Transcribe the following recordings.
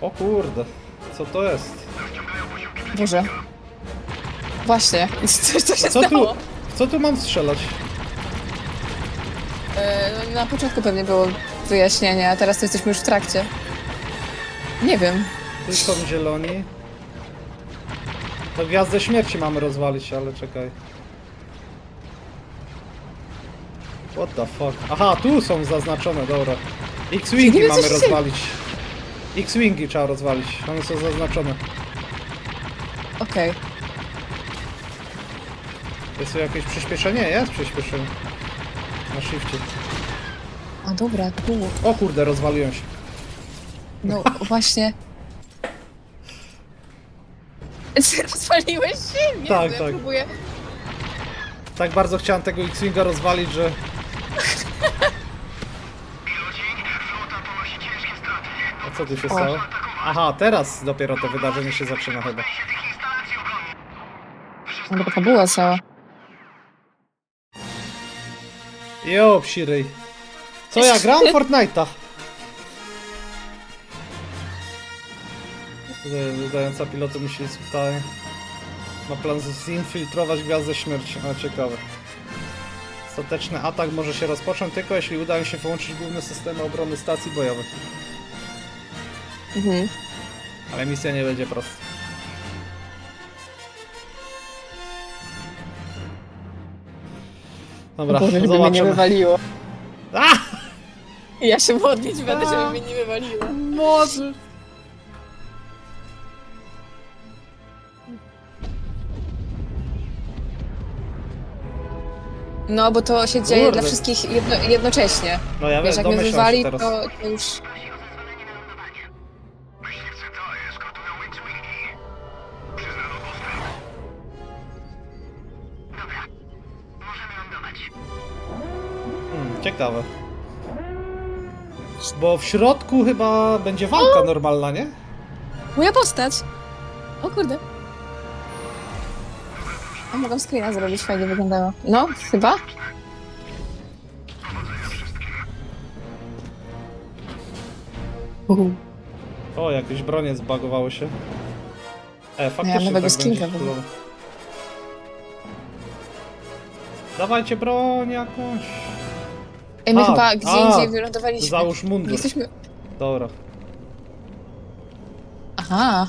O kurde, co to jest? Boże. Właśnie, co, co się Co tu, stało? co tu mam strzelać? E, no, na początku pewnie było wyjaśnienie, a teraz to jesteśmy już w trakcie. Nie wiem. Tu są zieloni. To gwiazdę śmierci mamy rozwalić, ale czekaj. What the fuck? Aha, tu są zaznaczone, dobra. X-Wingi mamy się rozwalić. X-Wingi trzeba rozwalić, one są zaznaczone. Okej. Jest tu jakieś przyspieszenie? Jest przyspieszenie. Na shifcie. A dobra, tu. O kurde, rozwaliłem się. No właśnie. Rozwaliłeś się? Nie, Tak, ja tak. próbuję. Tak bardzo chciałem tego X-Winga rozwalić, że... co tu się stało? Aha, teraz dopiero to wydarzenie się zaczyna chyba. No bo była cała. Jo, psiryj. Co ja gram Fortnite'a? Tutaj Udająca pilotu musi tutaj. Ma plan zinfiltrować gwiazdę śmierci. A ciekawe. Ostateczny atak może się rozpocząć tylko jeśli uda mi się wyłączyć główne systemy obrony stacji bojowych. Mhm. Ale misja nie będzie prosta. Dobra, Boże, żeby mnie nie wywaliło. A! Ja się modlić będę, A. żeby mnie nie wywaliło. Może. No, bo to się dzieje Kurde. dla wszystkich jedno, jednocześnie. No ja Wiesz, wiem, jak mnie domyślam się wywali, teraz. to, to już... ciekawe. Bo w środku chyba będzie walka normalna, nie? Moja postać! O kurde. A mogę screena zrobić, fajnie wyglądało. No, chyba? Uhu. O, jakieś bronie zbagowało się. E, faktycznie nowego tak skinka będzie w ogóle. szkoda. Dawajcie broń jakąś. Ej, my A, chyba gdzie a, indziej wylądowaliśmy. Załóż mundur. Jesteśmy... Dobra. Aha.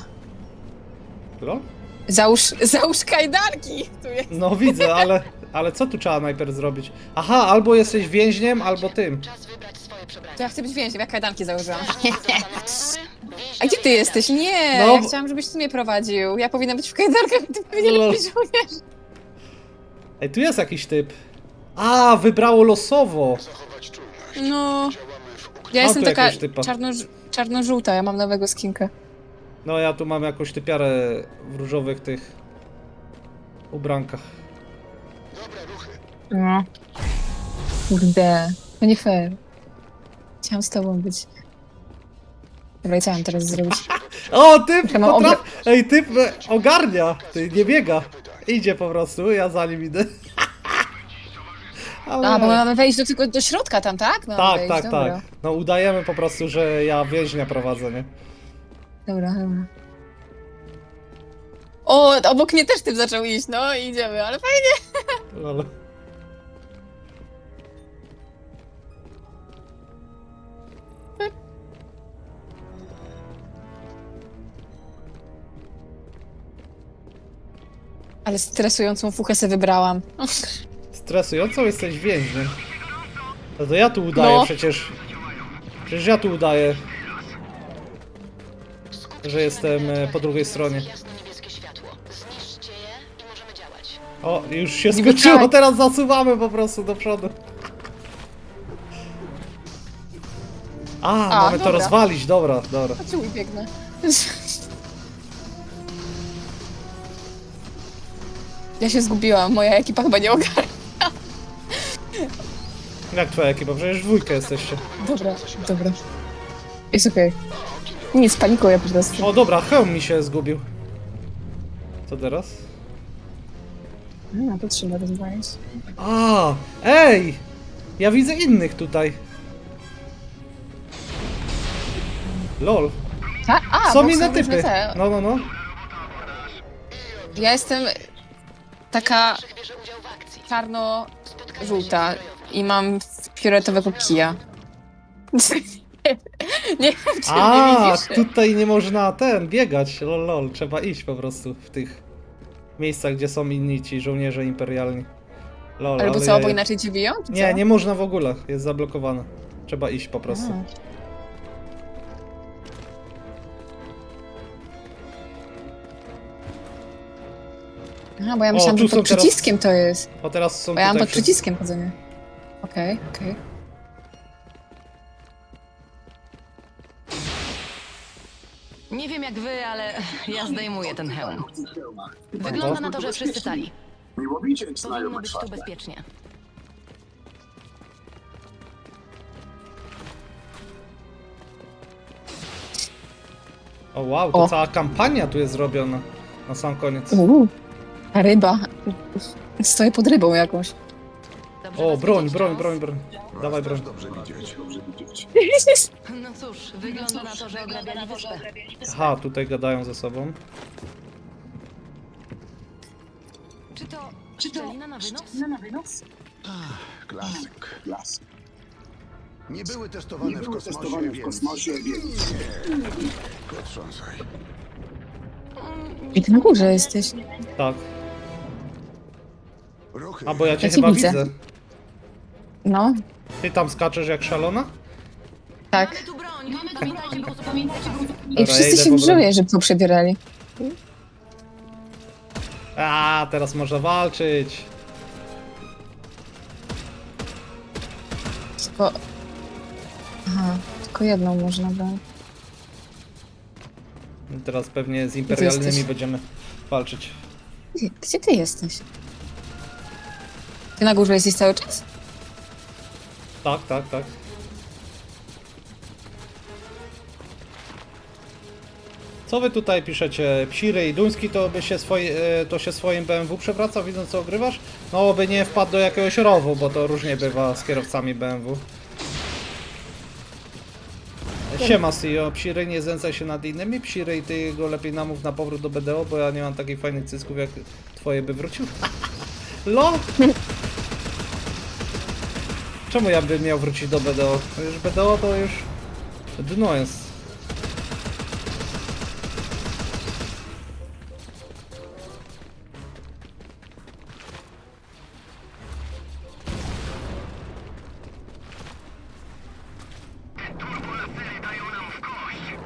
Lo? Załóż, załóż kajdanki! Tu jest. No widzę, ale, ale co tu trzeba najpierw zrobić? Aha, albo jesteś więźniem, albo tym. Czas wybrać swoje przebranie. To ja chcę być więźniem, jak kajdanki założyłam. A gdzie ty jesteś? Nie, No. ja chciałam, żebyś ty mnie prowadził. Ja powinna być w kajdankach, ty powinieneś Lol. być żołnierz. Ej, tu jest jakiś typ. A, wybrało losowo. No. Ja jestem taka jakiegoś typa. czarno, czarno-żółta, ja mam nowego skinkę. No ja tu mam jakąś typiarę w różowych tych ubrankach. No. Kurde, to nie fair. Chciałam z tobą być. Dobra, i co mam teraz zrobić? O, typ potraf... Ej, typ e, ogarnia. Ty nie biega. Idzie po prostu, ja za nim idę. A, bo my mamy wejść do, tylko do środka tam, tak? Mamy Tak, wejść, tak, dobra. tak. No udajemy po prostu, że ja więźnia prowadzę, nie? Dobra, dobra. O, obok mnie też typ zaczął iść, no i idziemy, ale fajnie. Lol. Ale stresującą fuchę sobie wybrałam. Stresującą jesteś więźniem. No to ja tu udaję No. przecież. Przecież ja tu udaję, że jestem e, po drugiej stronie. Jasno-niebieskie światło. Zniszczcie je i możemy działać. O, już się Niby skończyło, tak. teraz zasuwamy po prostu do przodu. A, A, mamy to dobra. rozwalić, dobra, dobra. A czemu biegnę? Ja się zgubiłam, moja ekipa chyba nie ogarnia. Jak twoja ekipa? Przecież dwójkę jesteście. Dobra, dobra. Jest okej. Nic, panikuję po prostu. O dobra, hełm mi się zgubił. Co teraz? No, to trzeba rozwalić. A, ej! Ja widzę innych tutaj. Lol. Ta? A, Są bo inne różne typy. te. No, no, no. Ja jestem taka czarno-żółta i mam fioletowego kija. nie wiem, czy mnie A, widzisz. tutaj nie można ten, biegać. Lol, lol. Trzeba iść po prostu w tych miejscach, gdzie są inni ci żołnierze imperialni. Lol, Ale to ale co, bo inaczej cię biją? czy Nie, co? nie można w ogóle. Jest zablokowane. Trzeba iść po prostu. Aha, bo ja myślałam, tu że są pod teraz- przyciskiem to jest. O, teraz są Bo ja mam tutaj pod wszyscy. przyciskiem chodzenie. Okej, okej. Nie wiem jak wy, ale ja zdejmuję ten hełm. Wygląda na to, że wszyscy cali. Powinno być tu bezpiecznie. O wow, to O. cała kampania tu jest zrobiona. Na sam koniec. Uuu, a ryba. Stoję pod rybą jakąś. Dobrze O, was broń, widzieć, broń, Charles? broń, broń. Dawaj broń. Dobrze widzieć. Dobrze widzieć. No cóż, wygląda na to, że ograbiali wyspę. Aha, tutaj gadają ze sobą. Czy to szczelina na wynos? Klasyk. Klasyk. Nie były testowane, Nie w, były kosmosie, więc kosmosie, więc nie trząsaj. I ty na górze jesteś. Tak. Ruchy. A bo ja cię Ja cię chyba widzę. widzę. No, Ty tam skaczesz jak szalona? tak. Mamy tu broń! I Dobra, ja wszyscy idę się po broń. żeby tu przebierali. A, teraz można walczyć. Tylko... Aha, tylko jedną można było. Teraz pewnie z imperialnymi jesteś? będziemy walczyć. Gdzie, gdzie ty jesteś? Ty na górze jesteś cały czas? Tak, tak, tak. Co wy tutaj piszecie? Psiry i Duński to by się, swoi, e, to się swoim BMW przewracał, widząc co ogrywasz? No, by nie wpadł do jakiegoś rowu, bo to różnie bywa z kierowcami BMW. Siema CEO, Psiry nie znęcaj się nad innymi, Psiry i ty go lepiej namów na powrót do BDO, bo ja nie mam takich fajnych cysków jak twoje by wrócił. LOL! Czemu ja bym miał wrócić do BDO? To już BDO to już dno jest.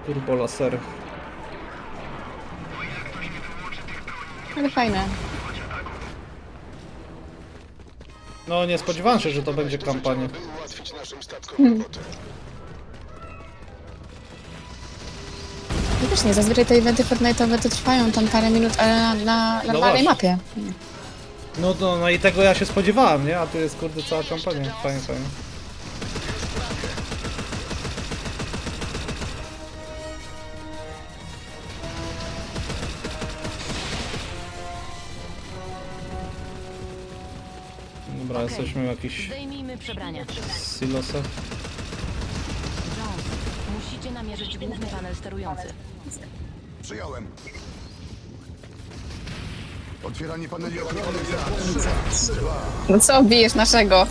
Turbo lasery. Ale fajne. No nie spodziewałem się, że to będzie kampania. Robotę. No też nie, zazwyczaj te eventy Fortnite'owe to trwają tam parę minut, ale na, na normalnej właśnie. mapie. No, no, no i tego ja się spodziewałem, nie? A tu jest kurde cała kampania. Fajnie, fajnie. Okej. jesteśmy w jakichś Zdejmijmy przebrania. silosach. Jones, musicie namierzyć główny panel sterujący. Przyjąłem. Otwieranie paneli ochronnych za No co, bijesz naszego?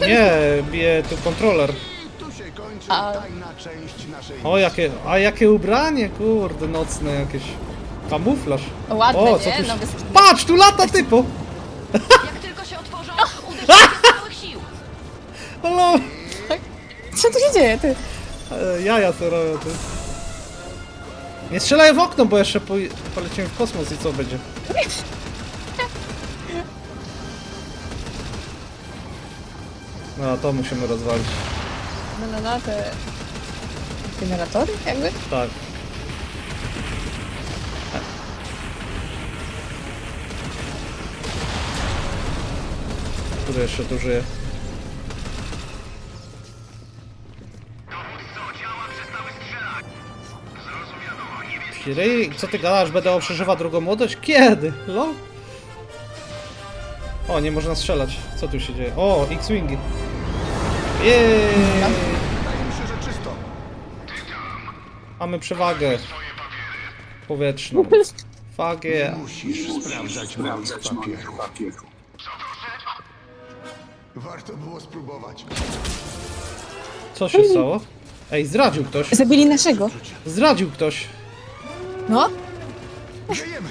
Nie, bije tu kontroler. Tu się kończy A- tajna część naszej O, jakie, a jakie ubranie, kurde, nocne jakieś. Kamuflaż. Ładne, o, co nie? tu No, się... bez- Patrz, tu lata typu! Jak Halo! Co tu się dzieje, ty? E, Jaja to robią, ty. Nie strzelaj w okno, bo jeszcze poj- polecimy w kosmos i co będzie? No, to musimy rozwalić. No, no, no, te... Generatory jakby? Tak. Który jeszcze tu żyje? Kirej, co ty gadasz? BDO przeżywa drugą młodość? Kiedy? Lo? O, nie można strzelać. Co tu się dzieje? O, X-Wingi. Jej! Wydaje mi się, że czysto. Mamy przewagę powietrzną. Fagie. Musisz sprawdzać moich papierów. Warto było spróbować. Co się stało? Ej, zdradził ktoś. Zabili naszego. Zdradził ktoś. No? Żyjemy!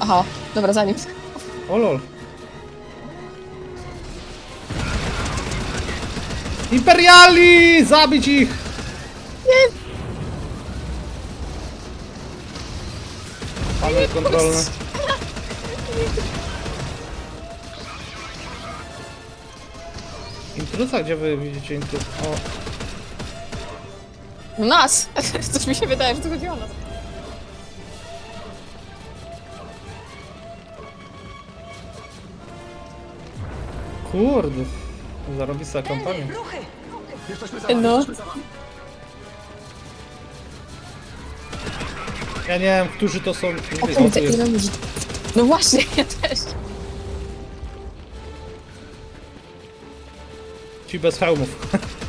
Aha, dobra, za nim. O lol. Imperiali! Zabić ich! Panel kontrolny. Intrusa? Gdzie wy widzicie intrus? O, nas! Coś mi się wydaje, że to chodziło o nas. kurde. Zarobista kampania. Ruchy! Jesteśmy za wami. No. Ja nie wiem, którzy to są. O O, tu kurde, jest. ile ludzi. No właśnie, ja też. Ci bez hełmów.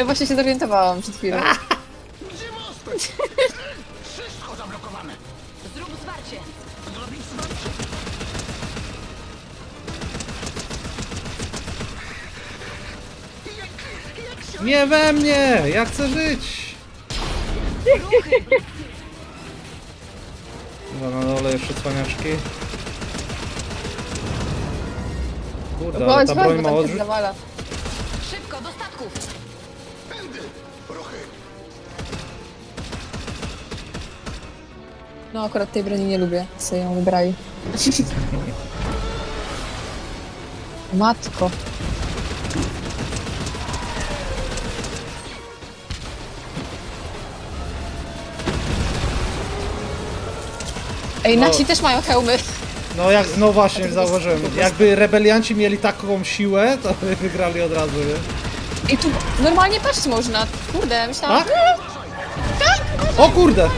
Ja właśnie się zorientowałam przed chwilą. Gdzie mostek? Wszystko zablokowane. Zrób zwarcie! Zrobić zwarcie. Nie we mnie! Ja chcę żyć! Dobra, na dole jeszcze cwaniaczki. Kurde, ale Chodź, ta broń bo ma tam się odrzut. zawala. Szybko, do statków! No akurat tej broni nie lubię, sobie ją wybrali. Matko. Ej, nasi też mają hełmy. No, jak, no właśnie, zauważyłem. Jakby rebelianci mieli taką siłę, to by wygrali od razu, nie? I tu normalnie paść można. Kurde, myślałam, Tak? O kurde!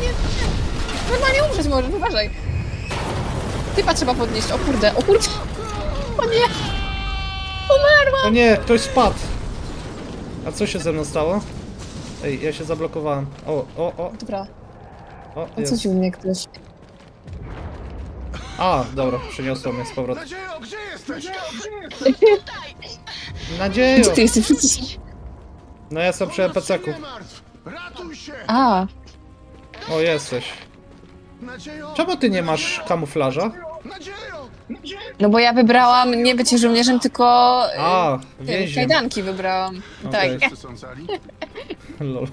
normalnie umrzeć możesz, uważaj. Typa trzeba podnieść, o kurde, o kurde. O nie! Umarłam! O nie, ktoś spadł. A co się ze mną stało? Ej, ja się zablokowałem. O, o, o, Dobra, o, o co jest. ci u mnie ktoś? A, dobra, przyniosło mnie z powrotem. Nadziejo, gdzie jesteś? Nadziejo! Gdzie ty jesteś? Wszyscy- No ja jestem przy NPC-ku. Nie martw! Ratuj się! A, O, jesteś. Nadziejo! Czemu ty nie masz kamuflaża? Nadziejo! no bo ja wybrałam nie być żołnierzem, tylko A, y, więźniem. kajdanki wybrałam. Okej. Tak. Wszyscy są cali? Lol.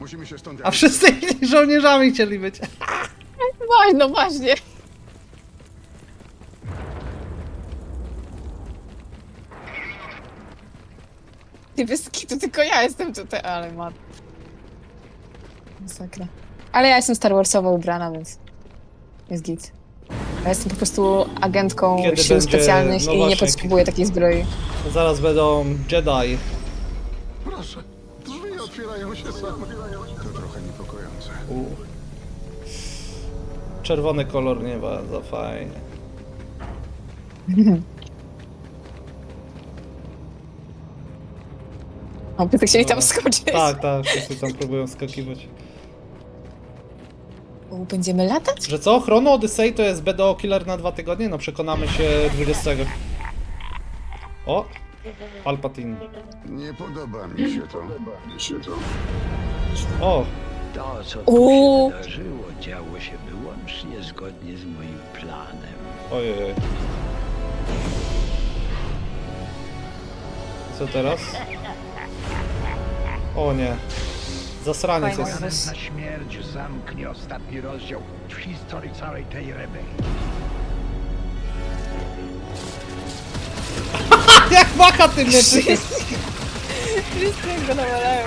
Musimy się stąd A wszyscy inni żołnierzami chcieli być. Właśnie, no właśnie. Ty bez kitu, tylko ja jestem tutaj, ale ma. Masakra. Ale ja jestem Star Warsowo ubrana, więc jest git. Ja jestem po prostu agentką Kiedy sił będzie- specjalnych no i nie właśnie, potrzebuję takiej zbroi. Zaraz będą Jedi. Proszę, drzwi otwierają się same. To trochę niepokojące. U. Czerwony kolor nieba, za fajnie. O, by chcieli tam skoczyć. Tak, tak, wszyscy tam próbują skakiwać. O, będziemy latać? Że co? Chrono Odyssey to jest BDO Killer na dwa tygodnie? No przekonamy się 20. O! Palpatine. Nie podoba mi się to. Mi się to. O! To, co tu się wydarzyło, działo się wyłącznie zgodnie z moim planem. Ojej. Co teraz? O nie. Zasraniec jest. Na śmierć zamknie ostatni rozdział w historii całej tej rebelii. Jak macha tym nawalają.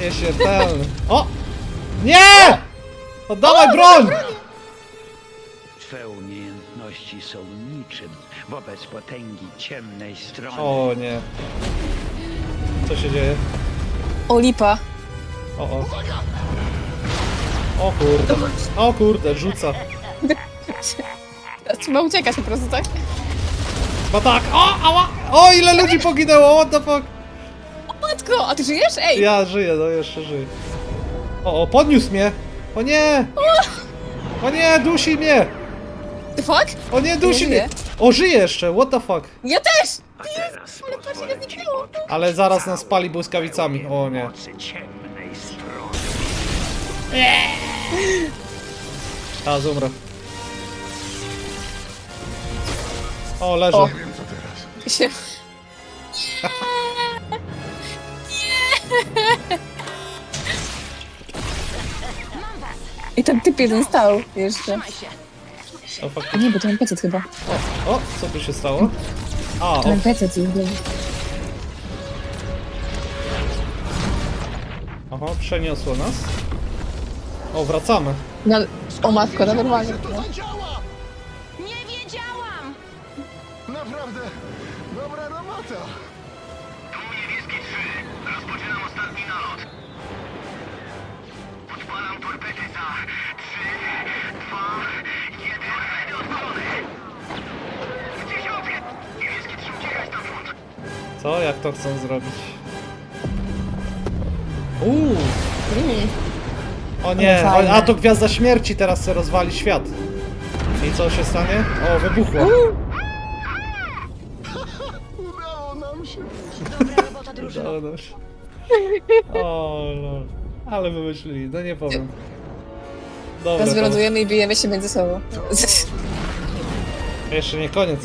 Nieśmiertelny. O! Nie! Oddawaj broń! Umiejętności są niczym wobec potęgi ciemnej strony. O nie. Co się dzieje? O, lipa. O, o. O kurde. O kurde, rzuca. Trzeba uciekać po prostu, tak? Chyba tak. O, ała! O, ile ludzi poginęło, what the fuck? Matko, a ty żyjesz? Ej! Ja żyję, no jeszcze żyję. O, o, podniósł mnie! O nie! O nie, dusi mnie! The fuck? O nie, dusi Nie mnie! O, żyje jeszcze, what the fuck? Ja też! A teraz pozwolę ci zniknęło. odkryć Ale zaraz nas pali błyskawicami, o nie. mocy ciemnej strony. Teraz umrę. O, leżę. O. Nie wiem co teraz. się... I ten typ jeden stał jeszcze. Trzymaj się. O. A nie, bo to NPC chyba. o, co tu się stało? A, o, To NPC, co aha, przeniosło nas. O, wracamy. No, o matko, no normalnie. To No. Co? Jak to chcą zrobić? Uuu! O nie, o, a to Gwiazda Śmierci teraz se rozwali świat. I co się stanie? O, wybuchło. Udało nam się! Dobra robota, drużyno. O, no. O, lol. Ale wymyślili, no nie powiem. Dobra, Teraz to wylądujemy i bijemy się między sobą. jeszcze nie koniec.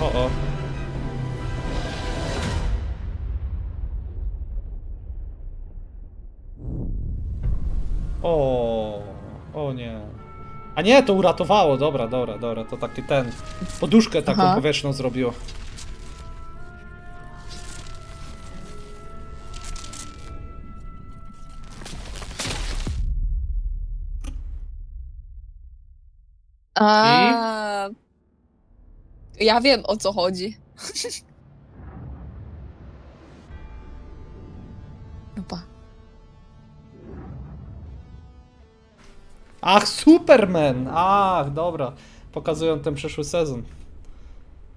O, o. O, o nie. A nie, to uratowało, dobra, dobra, dobra, to taki ten, poduszkę taką Aha. powietrzną zrobiło. A. Ja wiem o co chodzi. Opa. Ach, Superman! Ach, dobra. Pokazują ten przyszły sezon.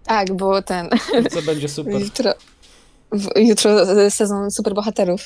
Tak, bo ten. Co będzie super. Jutro. W, jutro e, sezon superbohaterów.